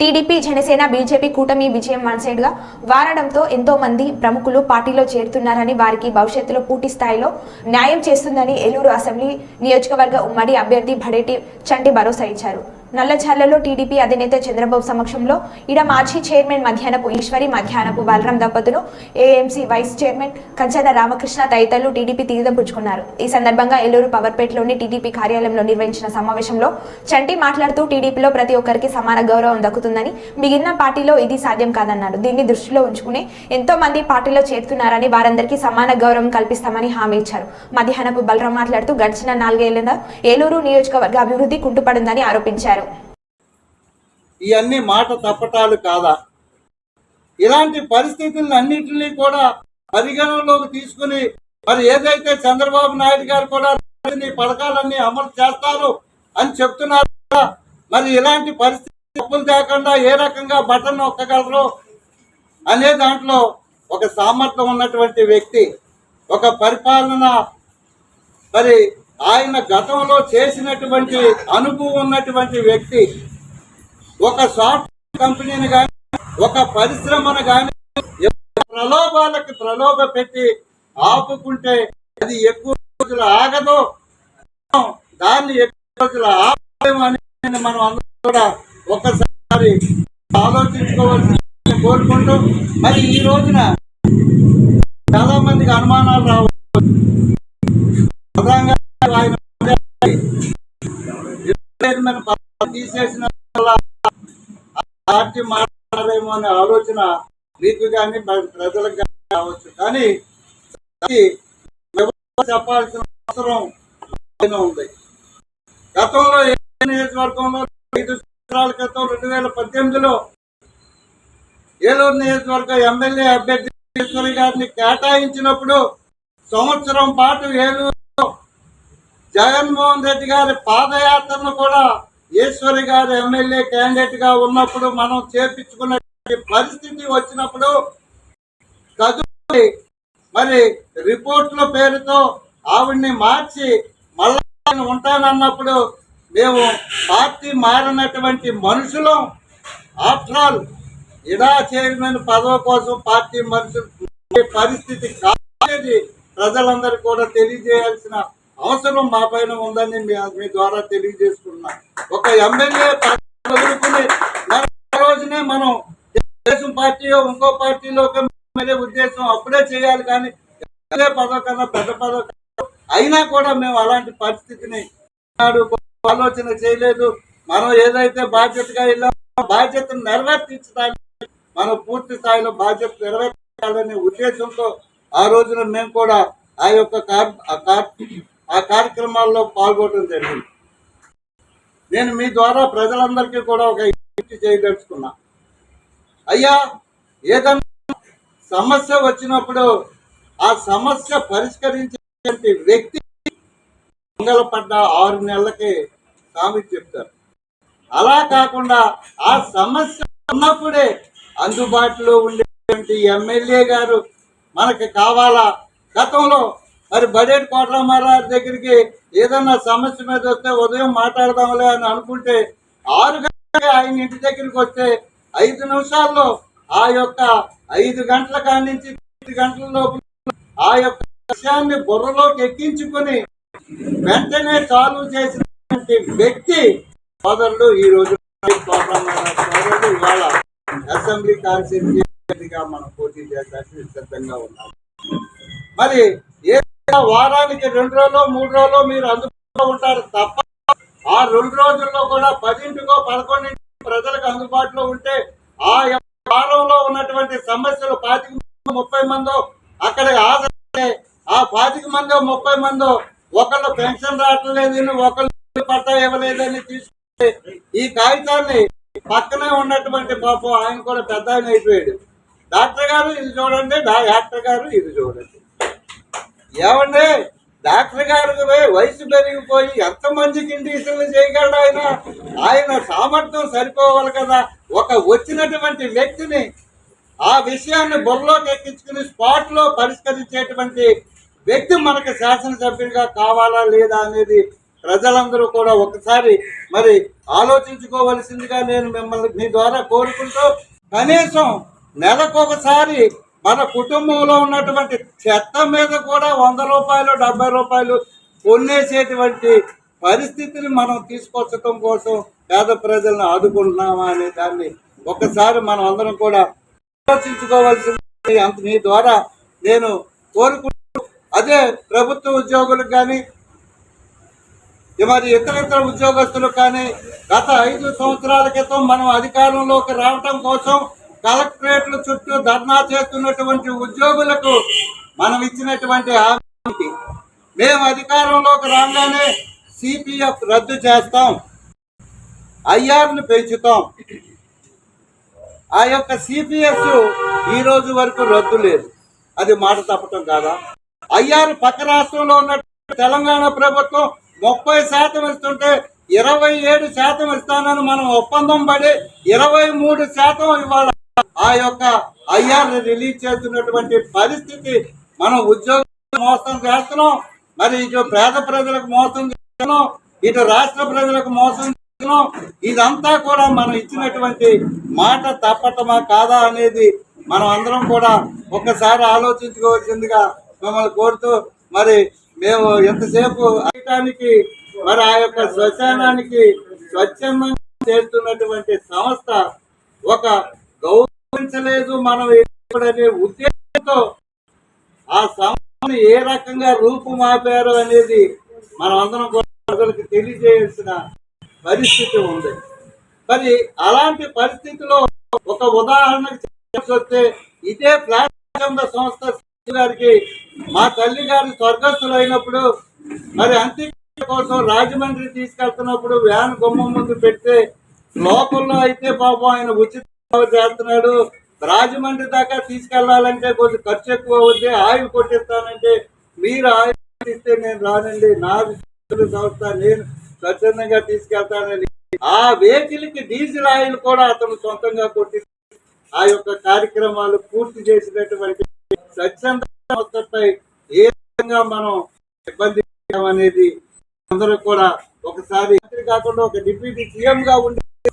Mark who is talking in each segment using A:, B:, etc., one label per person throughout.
A: TDP Janasena BJP కూటమి విజయం మనసేడుగా వారడంతో ఎంతో మంది ప్రముఖులు పార్టీలో చేరుతున్నారని వారికి భవిష్యత్తులో పూర్తి స్థాయిలో న్యాయం చేస్తుందని ఏలూరు అసెంబ్లీ నియోజకవర్గ ఉమ్మడి అభ్యర్థి భడేటి చంటి భరోసా ఇచ్చారు. నల్లచర్లలో టీడీపీ అధినేత చంద్రబాబు సమక్షంలో ఇడ మాజీ చైర్మన్ మధ్యాహ్నపు ఈశ్వరి మధ్యాహ్నపు బలరాం దంపతులు AMC vice chairman Kanchana Ramakrishna తదితరులు టీడీపీ తీర్థం పుచ్చుకున్నారు. ఈ సందర్భంగా ఏలూరు పవర్పేటలోని టీడీపీ కార్యాలయంలో నిర్వహించిన సమావేశంలో చంటి మాట్లాడుతూ టీడీపీలో ప్రతి ఒక్కరికి సమాన గౌరవం దక్కుతుందని మిగిలిన పార్టీలో ఇది సాధ్యం కాదన్నారు. దీన్ని దృష్టిలో ఉంచుకుని ఎంతో మంది పార్టీలో చేరుతున్నారని వారందరికీ సమాన గౌరవం కల్పిస్తామని హామీ ఇచ్చారు. మధ్యాహ్నపు బలరాం మాట్లాడుతూ గడిచిన నాలుగేళ్ళుగా ఏలూరు నియోజకవర్గ అభివృద్ధి కుంటుపడిందని ఆరోపించారు.
B: ఇవన్నీ మాట తప్పటాలు కాదా? ఇలాంటి పరిస్థితులను అన్నింటినీ కూడా పరిగణనలోకి తీసుకుని మరి ఏదైతే చంద్రబాబు నాయుడు గారు కూడా పథకాలన్నీ అమలు చేస్తారు అని చెప్తున్నారు? మరి ఇలాంటి పరిస్థితి తప్పులు తేకుండా ఏ రకంగా బటన్ నొక్కగలరు అనే దాంట్లో ఒక సామర్థ్యం ఉన్నటువంటి వ్యక్తి ఒక పరిపాలన మరి ఆయన గతంలో చేసినటువంటి అనుభవం ఉన్నటువంటి వ్యక్తి ఒక సాఫ్ట్వేర్ కంపెనీని కానీ ఒక పరిశ్రమను కానీ ప్రలోభాలకి ప్రలోభ పెట్టి ఆపుకుంటే అది ఎక్కువ రోజులు ఆగదు. దాన్ని ఎక్కువ రోజులు ఆపలేము అని మనం అందరం కూడా ఒక్కసారి ఆలోచించుకోవాల్సి కోరుకుంటూ మరి ఈ రోజున చాలా మందికి అనుమానాలు రావచ్చు ఆయన తీసేసిన పార్టీ మాట్లాడేమో అనే ఆలోచన మీకు కానీ ప్రజలకు కానీ రావచ్చు. కానీ అది చెప్పాల్సిన అవసరం ఉంది. గతంలో ఏ నియోజకవర్గంలో సంవత్సరాల క్రితం రెండు వేల పద్దెనిమిదిలో ఏలూరు నియోజకవర్గ ఎమ్మెల్యే అభ్యర్థి గారిని కేటాయించినప్పుడు సంవత్సరం పాటు ఏలూరులో జగన్మోహన్ రెడ్డి గారి పాదయాత్రను కూడా ఈశ్వరి గారు ఎమ్మెల్యే క్యాండిడేట్గా ఉన్నప్పుడు మనం చేపించుకున్న పరిస్థితి వచ్చినప్పుడు చదువు మరి రిపోర్ట్ల పేరుతో ఆవిడ్ని మార్చి మళ్ళా ఉంటానన్నప్పుడు మేము పార్టీ మారినటువంటి మనుషులం. ఆఫ్టర్ ఆల్ ఇడా చైర్మన్ పదవి కోసం పార్టీ మనుషులు పరిస్థితి కాలేదు. ప్రజలందరూ కూడా తెలియజేయాల్సిన అవసరం మా పైన ఉందని మీ మీ ద్వారా తెలియజేసుకున్నా. ఒక ఎమ్మెల్యే వదులుకుని రోజునే మనం తెలుగుదేశం పార్టీయో ఇంకో పార్టీలో ఉద్దేశం అప్పుడే చేయాలి కానీ ఎమ్మెల్యే పదవి కన్నా పెద్ద పదవి అయినా కూడా మేము అలాంటి పరిస్థితిని ఆలోచన చేయలేదు. మనం ఏదైతే బాధ్యతగా వెళ్ళామో బాధ్యతను నెరవేర్తించడానికి మనం పూర్తి స్థాయిలో బాధ్యత నెరవేర్చాలనే ఉద్దేశంతో ఆ రోజున మేము కూడా ఆ యొక్క కార్ ఆ కార్ ఆ కార్యక్రమాల్లో పాల్గొనడం జరిగింది. నేను మీ ద్వారా ప్రజలందరికీ కూడా ఒక విజ్ఞప్తి చేయదలుచుకున్నా. అయ్యా ఏదన్నా సమస్య వచ్చినప్పుడు ఆ సమస్య పరిష్కరించే వ్యక్తి మంగళపడ్డ ఆరు నెలలకి స్వామి చెప్తారు. అలా కాకుండా ఆ సమస్య ఉన్నప్పుడే అందుబాటులో ఉండేటువంటి ఎమ్మెల్యే గారు మనకి కావాలా? గతంలో మరి బడేటి కోట్లమారావు దగ్గరికి ఏదన్నా సమస్య మీద వస్తే ఉదయం మాట్లాడదాంలే అని అనుకుంటే ఆరు గంటల ఆయన ఇంటి దగ్గరికి వస్తే ఐదు నిమిషాల్లో ఆ యొక్క ఐదు గంటల కాడి నుంచి గంటల లోపు ఆ యొక్క విషయాన్ని బుర్రలోకి ఎక్కించుకొని వెంటనే చాలు చేసినటువంటి వ్యక్తి సోదరుడు ఈ రోజు సోదరుడు ఇవాళ అసెంబ్లీ కాన్స్టిట్యూన్సీగా మనం పోటీ చేయడానికి సిద్ధంగా ఉన్నాం మరి ఏ వారానికి రెండు రోజులు మూడు రోజులు మీరు అందుబాటులో ఉంటారు తప్ప ఆ రెండు రోజుల్లో కూడా పదింటికో పదకొండింటి ప్రజలకు అందుబాటులో ఉంటే ఆ యొక్క వారంలో ఉన్నటువంటి సమస్యలు పాతిక ముప్పై మందో అక్కడికి హాజరైతే ఆ పాతిక మందో ముప్పై మందో ఒకళ్ళు పెన్షన్ రావట్లేదని ఒకళ్ళు పట్టా ఇవ్వలేదని తీసుకుంటే ఈ కాగితాన్ని పక్కనే ఉన్నటువంటి పాపం ఆయన కూడా పెద్ద ఆయన అయిపోయాడు. డాక్టర్ గారు ఇది చూడండి డాక్టర్ గారు ఇది చూడండి. ఏమండి? డాక్టర్ గారు వయసు పెరిగిపోయి ఎంతమందికి ఇండిషన్లు చేయగలడు ఆయన? ఆయన సామర్థ్యం సరిపోవాలి కదా. ఒక వచ్చినటువంటి వ్యక్తిని ఆ విషయాన్ని బుర్రలోకి ఎక్కించుకుని స్పాట్లో పరిష్కరించేటువంటి వ్యక్తి మనకు శాసనసభ్యుడిగా కావాలా లేదా అనేది ప్రజలందరూ కూడా ఒకసారి మరి ఆలోచించుకోవలసిందిగా నేను మిమ్మల్ని మీ ద్వారా కోరుకుంటూ కనీసం నెలకొకసారి మన కుటుంబంలో ఉన్నటువంటి చెత్త మీద కూడా వంద రూపాయలు డెబ్బై రూపాయలు కొనేసేటువంటి పరిస్థితిని మనం తీసుకొచ్చటం కోసం పేద ప్రజలను ఆదుకుంటున్నామా అనే దాన్ని ఒకసారి మనం అందరం కూడా ఆలోచించుకోవాల్సింది అంత మీ ద్వారా నేను కోరుకుంటున్నాను అదే ప్రభుత్వ ఉద్యోగులకు కానీ మరి ఇతర ఇతర ఉద్యోగస్తులకు కానీ గత ఐదు సంవత్సరాల క్రితం మనం అధికారంలోకి రావటం కోసం కలెక్టరేట్ల చుట్టూ ధర్నా చేస్తున్నటువంటి ఉద్యోగులకు మనం ఇచ్చినటువంటి హామీ. మేము అధికారంలోకి రాగానే సిపిఎఫ్ రద్దు చేస్తాం. ఐఆర్ను పెంచుతాం. ఆ యొక్క సిపిఎస్ ఈ రోజు వరకు రద్దు లేదు. అది మాట తప్పటం కాదా? అయ్యారు పక్క రాష్ట్రంలో ఉన్న తెలంగాణ ప్రభుత్వం ముప్పై శాతం ఇస్తుంటే ఇరవై ఏడు శాతం ఇస్తానని మనం ఒప్పందం పడి ఇరవై మూడు శాతం ఇవాళ ఆ యొక్క ఐఆర్ రిలీజ్ చేస్తున్నటువంటి పరిస్థితి మనం ఉద్యోగం మోసం చేస్తున్నాం. మరి ఇటు పేద ప్రజలకు మోసం చేస్తున్నాం. ఇటు రాష్ట్ర ప్రజలకు మోసం చేస్తున్నాం. ఇదంతా కూడా మనం ఇచ్చినటువంటి మాట తప్పటమా కాదా అనేది మనం అందరం కూడా ఒక్కసారి ఆలోచించుకోవాల్సిందిగా మిమ్మల్ని కోరుతూ మరి మేము ఎంతసేపు అయ్యటానికి మరి ఆ యొక్క శ్మశానానికి స్వచ్ఛందంగా చేస్తున్నటువంటి సంస్థ ఒక గౌరవించలేదు మనం అనే ఉద్దేశంతో ఆ సంస్థను ఏ రకంగా రూపుమాపారు అనేది మనం అందరం కూడా ప్రజలకు తెలియజేయాల్సిన పరిస్థితి ఉంది. మరి అలాంటి పరిస్థితిలో ఒక ఉదాహరణకు వస్తే ఇదే ప్లాస్టిక్ సంస్థ గారికి మా తల్లి గారు స్వర్గస్థులు అయినప్పుడు మరి అంత్యక్రియ కోసం రాజమండ్రి తీసుకెళ్తున్నప్పుడు వ్యాన్ గుమ్మం ముందు పెడితే లోకల్లో అయితే పాపం ఆయన ఉచిత చేస్తున్నాడు. రాజమండ్రి దాకా తీసుకెళ్ళాలంటే కొంచెం ఖర్చు ఎక్కువ అవుద్ది ఆయిల్ కొట్టిస్తానంటే మీరు ఆయిల్ ఇస్తే నేను రానండి. నా సంస్థ నేను స్వచ్ఛందంగా తీసుకెళ్తానని. ఆ వెహికల్కి డీజిల్ ఆయిల్ కూడా అతను సొంతంగా కొట్టి ఆ యొక్క కార్యక్రమాలు పూర్తి చేసినటువంటి స్వచ్ఛంద సంస్థపై ఏ విధంగా మనం ఇబ్బంది అనేది అందరూ కూడా ఒకసారి మంత్రి కాకుండా ఒక డిప్యూటీ సీఎం గా ఉండే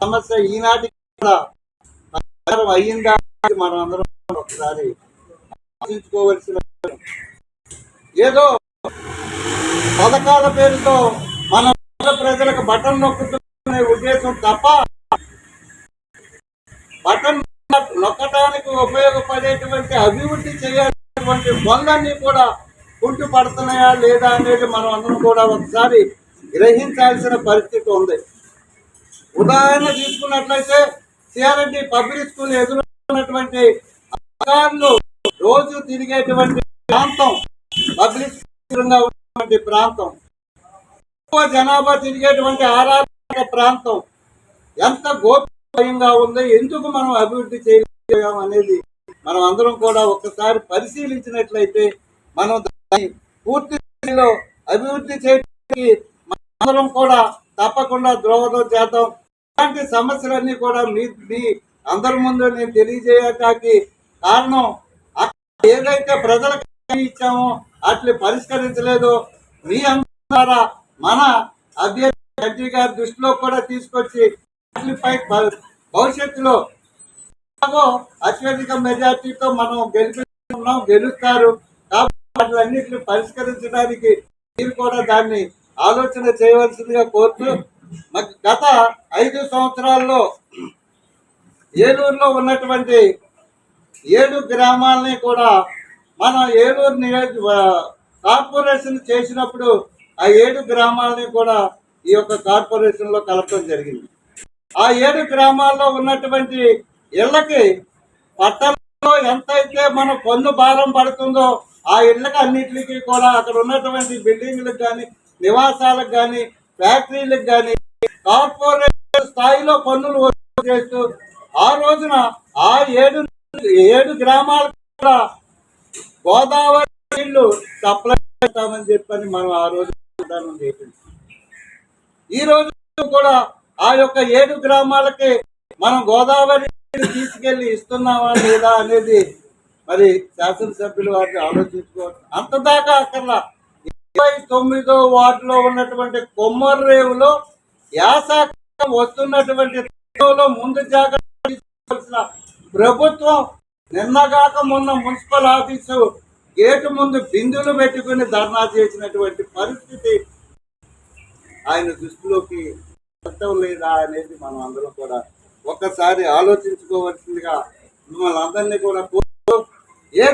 B: సమస్య ఈనాటి కూడా అయ్యిందా మనం అందరం ఒకసారి ఆలోచించుకోవలసిన ఏదో పథకాల పేరుతో మన ప్రజలకు బటన్ నొక్కుతున్న ఉద్దేశం తప్ప బటన్ ఉపయోగపడేటువంటి అభివృద్ధి చేయాల్సినటువంటి పనులన్నీ కూడా కుంటు పడుతున్నాయా లేదా అనేది మనం అందరం కూడా ఒకసారి గ్రహించాల్సిన పరిస్థితి ఉంది. ఉదాహరణ తీసుకున్నట్లయితే సిఆర్ఎండి పబ్లిక్ స్కూల్ ఎదురున్నటువంటి అధికారులు రోజు తిరిగేటువంటి ప్రాంతం పబ్లిక్ స్కూల్గా ఉన్నటువంటి ప్రాంతం ఎక్కువ జనాభా తిరిగేటువంటి ఆరాధన ప్రాంతం ఎంత గోప్యంగా ఉంది ఎందుకు మనం అభివృద్ధి చేయలేం అనేది మనం అందరం కూడా ఒక్కసారి పరిశీలించినట్లయితే మనం దాన్ని పూర్తి స్థాయిలో అభివృద్ధి చేయడానికి అందరం కూడా తప్పకుండా ద్రోహదం చేద్దాం. ఇలాంటి సమస్యలన్నీ కూడా మీ మీ అందరి ముందు నేను తెలియజేయటానికి కారణం అక్కడ ఏదైతే ప్రజలకు ఇచ్చామో అట్లా పరిష్కరించలేదో. మీ అందరి ద్వారా మన అభ్యర్థి గారి దృష్టిలో కూడా తీసుకొచ్చి వాటిపై భవిష్యత్తులో అత్యధిక మెజార్టీతో మనం గెలిపిస్తున్నాం గెలుస్తారు. కాబట్టి వాటిలన్నింటిని పరిష్కరించడానికి మీరు కూడా దాన్ని ఆలోచన చేయవలసిందిగా కోరుతూ గత ఐదు సంవత్సరాల్లో ఏలూరులో ఉన్నటువంటి ఏడు గ్రామాలని కూడా మనం ఏలూరు నియోజక కార్పొరేషన్ చేసినప్పుడు ఆ ఏడు గ్రామాలని కూడా ఈ యొక్క కార్పొరేషన్లో కలపడం జరిగింది. ఆ ఏడు గ్రామాల్లో ఉన్నటువంటి ఇళ్ళకి పట్టణంలో ఎంతైతే మన పన్ను భారం పడుతుందో ఆ ఇళ్ళకి అన్నిటికీ కూడా అక్కడ ఉన్నటువంటి బిల్డింగ్లకు కానీ నివాసాలకు కానీ ఫ్యాక్టరీలకు కానీ కార్పొరేట్ స్థాయిలో పన్నులు వసూలు చేస్తూ ఆ రోజున ఆ ఏడు ఏడు గ్రామాలకు కూడా గోదావరి నీళ్ళు సప్లై చేస్తామని చెప్పని మనం ఆ రోజు ఈ రోజు కూడా ఆ యొక్క ఏడు గ్రామాలకి మనం గోదావరి తీసుకెళ్ళి ఇస్తున్నామా లేదా అనేది మరి శాసనసభ్యులు వారిని ఆలోచించుకోవచ్చు అంత దాకా అక్కర్లా. ఇరవై తొమ్మిదో వార్డులో ఉన్నటువంటి కొమ్మర్రేవులో యాస వస్తున్నటువంటి ముందు జాగ్రత్త తీసుకోవాల్సిన ప్రభుత్వం నిన్నగాక మొన్న మున్సిపల్ ఆఫీసు గేటు ముందు బిందులు పెట్టుకుని ధర్నా చేసినటువంటి పరిస్థితి ఆయన దృష్టిలోకి లేదా అనేది మనం అందరం కూడా ఒక్కసారి ఆలోచించుకోవలసిందిగా మిమ్మల్ని అందరినీ కూడా ఏ